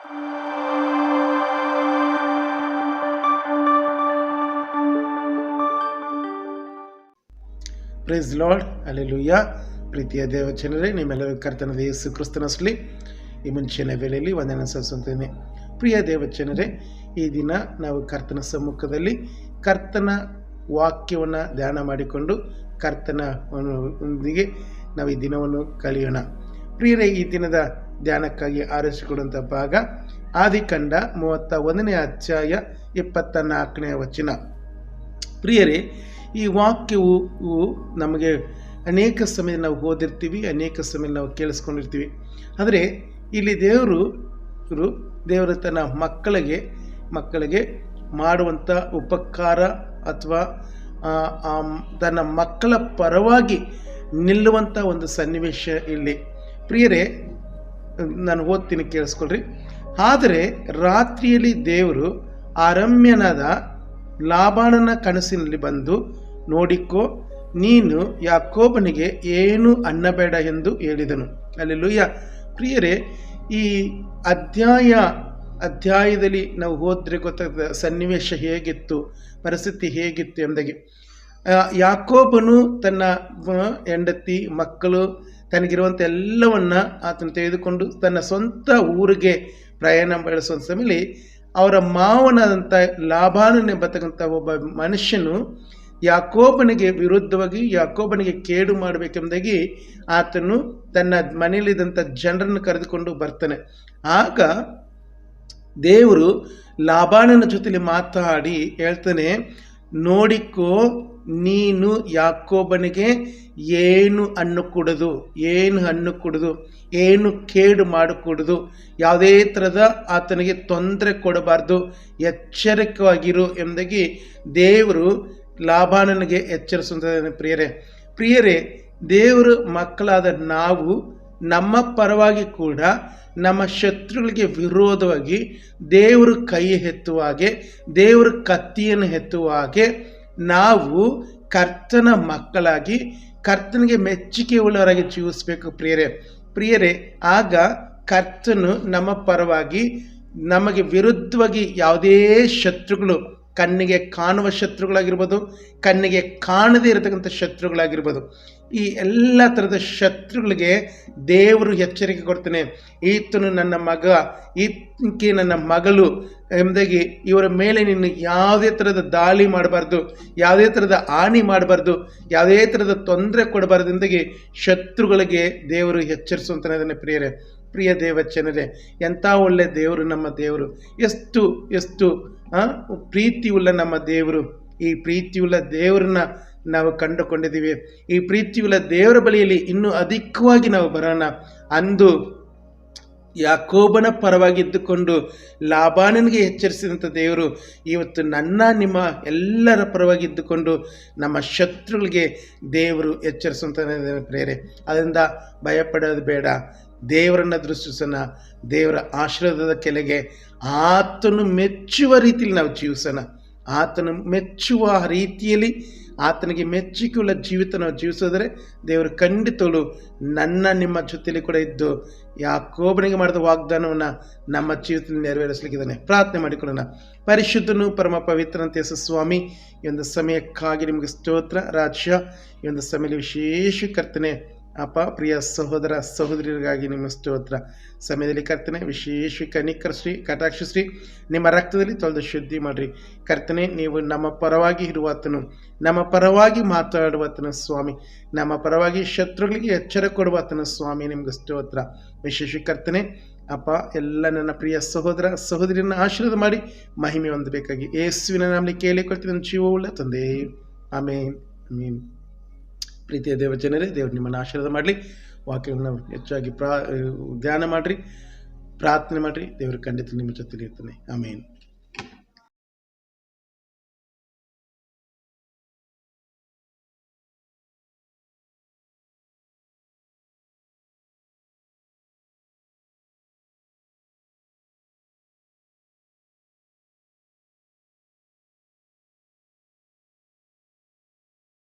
Praise lord alleluia ಪ್ರೀತಿಯ ದೇವಚನರೇ ನಿಮ್ಮೆಲ್ಲರೂ ಕರ್ತನದ ಯೇಸು ಕ್ರಿಸ್ತನಸ್ಲಿ ಈ ಮುಂಚಿನ ವೇಳೆಯಲ್ಲಿ ವಂದನೆ ಸಲ್ಲಿಸುತ್ತೇನೆ. ಪ್ರಿಯ ದೇವಚನರೇ ಈ ದಿನ ನಾವು ಕರ್ತನ ಸಮ್ಮುಖದಲ್ಲಿ ಕರ್ತನ ವಾಕ್ಯವನ್ನು ಧ್ಯಾನ ಮಾಡಿಕೊಂಡು ಕರ್ತನ ಒಂದಿಗೆ ನಾವು ಈ ದಿನವನ್ನು ಕಲಿಯೋಣ. ಪ್ರಿಯರೇ, ಈ ದಿನದ ಧ್ಯಾನಕ್ಕಾಗಿ ಆರಿಸಿಕೊಡುವಂಥ ಭಾಗ ಆದಿಕಂಡ ಮೂವತ್ತ ಒಂದನೇ ಅಧ್ಯಾಯ ಇಪ್ಪತ್ತ ನಾಲ್ಕನೇ ವಚನ. ಪ್ರಿಯರೇ, ಈ ವಾಕ್ಯವು ನಮಗೆ ಅನೇಕ ಸಮಯ ನಾವು ಓದಿರ್ತೀವಿ, ಅನೇಕ ಸಮಯ ನಾವು ಕೇಳಿಸ್ಕೊಂಡಿರ್ತೀವಿ. ಆದರೆ ಇಲ್ಲಿ ದೇವರು ದೇವರು ತನ್ನ ಮಕ್ಕಳಿಗೆ ಮಕ್ಕಳಿಗೆ ಮಾಡುವಂಥ ಉಪಕಾರ ಅಥವಾ ತನ್ನ ಮಕ್ಕಳ ಪರವಾಗಿ ನಿಲ್ಲುವಂಥ ಒಂದು ಸನ್ನಿವೇಶ ಇಲ್ಲಿ. ಪ್ರಿಯರೇ ನಾನು ಓದ್ತೀನಿ ಕೇಳಿಸ್ಕೊಳ್ರಿ. ಆದರೆ ರಾತ್ರಿಯಲ್ಲಿ ದೇವರು ಅರಮ್ಯನಾದ ಲಾಬಾಣನ ಕನಸಿನಲ್ಲಿ ಬಂದು, ನೋಡಿಕೋ, ನೀನು ಯಾಕೋಬನಿಗೆ ಏನು ಅನ್ನಬೇಡ ಎಂದು ಹೇಳಿದನು. ಅಲ್ಲೆಲ್ಲೂಯ್ಯ ಪ್ರಿಯರೇ, ಈ ಅಧ್ಯಾಯ ಅಧ್ಯಾಯದಲ್ಲಿ ನಾವು ಹೋದರೆ ಗೊತ್ತಾಗ್ತದೆ, ಸನ್ನಿವೇಶ ಹೇಗಿತ್ತು, ಪರಿಸ್ಥಿತಿ ಹೇಗಿತ್ತು ಎಂಬುದಾಗಿ. ಯಾಕೋಬನು ತನ್ನ ಹೆಂಡತಿ, ಮಕ್ಕಳು ತನಗಿರುವಂಥ ಎಲ್ಲವನ್ನು ಆತನು ತೆಗೆದುಕೊಂಡು ತನ್ನ ಸ್ವಂತ ಊರಿಗೆ ಪ್ರಯಾಣ ಬೆಳೆಸುವಂಥ ಸಮಯದಲ್ಲಿ ಅವರ ಮಾವನಾದಂಥ ಲಾಭಾನನೆಂಬತಕ್ಕಂಥ ಒಬ್ಬ ಮನುಷ್ಯನು ಯಾಕೋಬನಿಗೆ ವಿರುದ್ಧವಾಗಿ, ಯಾಕೋಬನಿಗೆ ಕೇಡು ಮಾಡಬೇಕೆಂಬುದಾಗಿ ಆತನು ತನ್ನ ಮನೆಯಲ್ಲಿದ್ದಂಥ ಜನರನ್ನು ಕರೆದುಕೊಂಡು ಬರ್ತಾನೆ. ಆಗ ದೇವರು ಲಾಭಾನನ ಜೊತೆಲಿ ಮಾತಾಡಿ ಹೇಳ್ತಾನೆ, ನೋಡಿಕೋ ನೀನು ಯಾಕೋಬನಿಗೆ ಏನು ಹಣ್ಣು ಕೊಡೋದು, ಏನು ಹಣ್ಣು ಕೊಡೋದು, ಏನು ಕೇಡು ಮಾಡಿಕೊಡದು ಯಾವುದೇ ಥರದ ಆತನಿಗೆ ತೊಂದರೆ ಕೊಡಬಾರ್ದು, ಎಚ್ಚರಿಕವಾಗಿರು ಎಂಬುದಾಗಿ ದೇವರು ಲಾಭಾನನಿಗೆ ಎಚ್ಚರಿಸುವಂಥ ಪ್ರಿಯರೇ. ಪ್ರಿಯರೇ, ದೇವರು ಮಕ್ಕಳಾದ ನಾವು ನಮ್ಮ ಪರವಾಗಿ ಕೂಡ ನಮ್ಮ ಶತ್ರುಗಳಿಗೆ ವಿರೋಧವಾಗಿ ದೇವರು ಕೈ ಎತ್ತುವ ಹಾಗೆ, ದೇವರು ಕತ್ತಿಯನ್ನು ಎತ್ತುವ ಹಾಗೆ ನಾವು ಕರ್ತನ ಮಕ್ಕಳಾಗಿ, ಕರ್ತನಿಗೆ ಮೆಚ್ಚುಗೆ ಉಳ್ಳವರಾಗಿ ಜೀವಿಸಬೇಕು ಪ್ರಿಯರೇ. ಪ್ರಿಯರೇ, ಆಗ ಕರ್ತನು ನಮ್ಮ ಪರವಾಗಿ ನಮಗೆ ವಿರುದ್ಧವಾಗಿ ಯಾವುದೇ ಶತ್ರುಗಳು ಕಣ್ಣಿಗೆ ಕಾಣುವ ಶತ್ರುಗಳಾಗಿರ್ಬೋದು, ಕಣ್ಣಿಗೆ ಕಾಣದೇ ಇರತಕ್ಕಂಥ ಶತ್ರುಗಳಾಗಿರ್ಬೋದು. ಈ ಎಲ್ಲ ಥರದ ಶತ್ರುಗಳಿಗೆ ದೇವರು ಎಚ್ಚರಿಕೆ ಕೊಡ್ತಾನೆ. ಈತನು ನನ್ನ ಮಗ ಈಕೆ ನನ್ನ ಮಗಳು ಎಂಬುದಾಗಿ ಇವರ ಮೇಲೆ ನೀನು ಯಾವುದೇ ಥರದ ದಾಳಿ ಮಾಡಬಾರ್ದು, ಯಾವುದೇ ಥರದ ಹಾನಿ ಮಾಡಬಾರ್ದು, ಯಾವುದೇ ಥರದ ತೊಂದರೆ ಕೊಡಬಾರ್ದು ಎಂದಾಗಿ ಶತ್ರುಗಳಿಗೆ ದೇವರು ಎಚ್ಚರಿಸುವಂತಾನೆ ಪ್ರಿಯರೇ. ಪ್ರಿಯ ದೇವಚನರೇ, ಎಂಥ ಒಳ್ಳೆ ದೇವರು ನಮ್ಮ ದೇವರು. ಎಷ್ಟು ಎಷ್ಟು ಪ್ರೀತಿಯುಳ್ಳ ನಮ್ಮ ದೇವರು. ಈ ಪ್ರೀತಿಯುಳ್ಳ ದೇವರನ್ನ ನಾವು ಕಂಡುಕೊಂಡಿದ್ದೀವಿ. ಈ ಪ್ರೀತಿಯುಳ್ಳ ದೇವರ ಬಳಿಯಲ್ಲಿ ಇನ್ನೂ ಅಧಿಕವಾಗಿ ನಾವು ಬರೋಣ. ಅಂದು ಯಾಕೋಬನ ಪರವಾಗಿದ್ದುಕೊಂಡು ಲಾಭಾನನಿಗೆ ಎಚ್ಚರಿಸಿದಂಥ ದೇವರು ಇವತ್ತು ನನ್ನ, ನಿಮ್ಮ ಎಲ್ಲರ ಪರವಾಗಿದ್ದುಕೊಂಡು ನಮ್ಮ ಶತ್ರುಗಳಿಗೆ ದೇವರು ಎಚ್ಚರಿಸುವಂಥ ಪ್ರೇರೆ. ಅದರಿಂದ ಭಯಪಡೋದು ಬೇಡ. ದೇವರನ್ನು ದೃಷ್ಟಿಸೋಣ, ದೇವರ ಆಶೀರ್ವಾದದ ಕೆಳಗೆ ಆತನು ಮೆಚ್ಚುವ ರೀತಿಯಲ್ಲಿ ನಾವು ಜೀವಿಸೋಣ. ಆತನು ಮೆಚ್ಚುವ ರೀತಿಯಲ್ಲಿ ಆತನಿಗೆ ಮೆಚ್ಚಿಕೊಳ್ಳ ಜೀವಿತ ನಾವು ಜೀವಿಸಿದರೆ ದೇವರು ಖಂಡಿತವಳು ನನ್ನ, ನಿಮ್ಮ ಜೊತೆಯಲ್ಲಿ ಕೂಡ ಇದ್ದು ಯಾಕೋಬನಿಗೆ ಮಾಡಿದ ವಾಗ್ದಾನವನ್ನು ನಮ್ಮ ಜೀವಿತದಲ್ಲಿ ನೆರವೇರಿಸಲಿಕ್ಕಿದ್ದಾನೆ. ಪ್ರಾರ್ಥನೆ ಮಾಡಿಕೊಳ್ಳೋಣ. ಪರಿಶುದ್ಧನು ಪರಮ ಪವಿತ್ರನಂತೆ ಸ್ವಾಮಿ ಈ ಒಂದು ಸಮಯಕ್ಕಾಗಿ ನಿಮಗೆ ಸ್ತೋತ್ರ, ರಾಜ್ಯ, ಈ ಒಂದು ಸಮಯದಲ್ಲಿ ವಿಶೇಷ ಕರ್ತನೆ ಅಪ್ಪ, ಪ್ರಿಯ ಸಹೋದರ ಸಹೋದರಿಗಾಗಿ ನಿಮ್ಮ ಸ್ತೋತ್ರ. ಸಮಯದಲ್ಲಿ ಕರ್ತನೆ, ವಿಶೇಷ ಕನಿಕರ ಶ್ರೀ, ಕಟಾಕ್ಷ ಶ್ರೀ, ನಿಮ್ಮ ರಕ್ತದಲ್ಲಿ ತೊಳೆದು ಶುದ್ಧಿ ಮಾಡಿರಿ. ಕರ್ತನೆ, ನೀವು ನಮ್ಮ ಪರವಾಗಿ ಇರುವಾತನು, ನಮ್ಮ ಪರವಾಗಿ ಮಾತಾಡುವತನ ಸ್ವಾಮಿ. ನಮ್ಮ ಪರವಾಗಿ ಶತ್ರುಗಳಿಗೆ ಎಚ್ಚರ ಕೊಡುವಾತನ ಸ್ವಾಮಿ, ನಿಮ್ಗೆ ಸ್ತೋತ್ರ. ವಿಶೇಷ ಕರ್ತನೆ, ಅಪ್ಪ, ಎಲ್ಲ ನನ್ನ ಪ್ರಿಯ ಸಹೋದರ ಸಹೋದರಿಯನ್ನು ಆಶೀರ್ವಾದ ಮಾಡಿ ಮಹಿಮೆ ಹೊಂದಬೇಕಾಗಿ. ಯೇಸುವಿನ ನಮ್ಮಲ್ಲಿ ಕೇಳಿಕೊಳ್ತೀನಿ ನನ್ನ ಉಳ್ಳ ತಂದೆ ಆಮೇನ್, ಆಮೀನ್. ಪ್ರೀತಿಯ ದೇವಜನರೇ ದೇವರು ನಿಮ್ಮನ್ನು ಆಶೀರ್ವಾದ ಮಾಡಲಿ. ವಾಕ್ಯಗಳನ್ನ ಹೆಚ್ಚಾಗಿ ಪ್ರಾ ಧ್ಯಾನ ಮಾಡಿರಿ, ಪ್ರಾರ್ಥನೆ ಮಾಡಿರಿ. ದೇವರು ಖಂಡಿತ ನಿಮ್ಮ ಜೊತೆಲಿ ಇರ್ತಾನೆ. ಆಮೇನ್.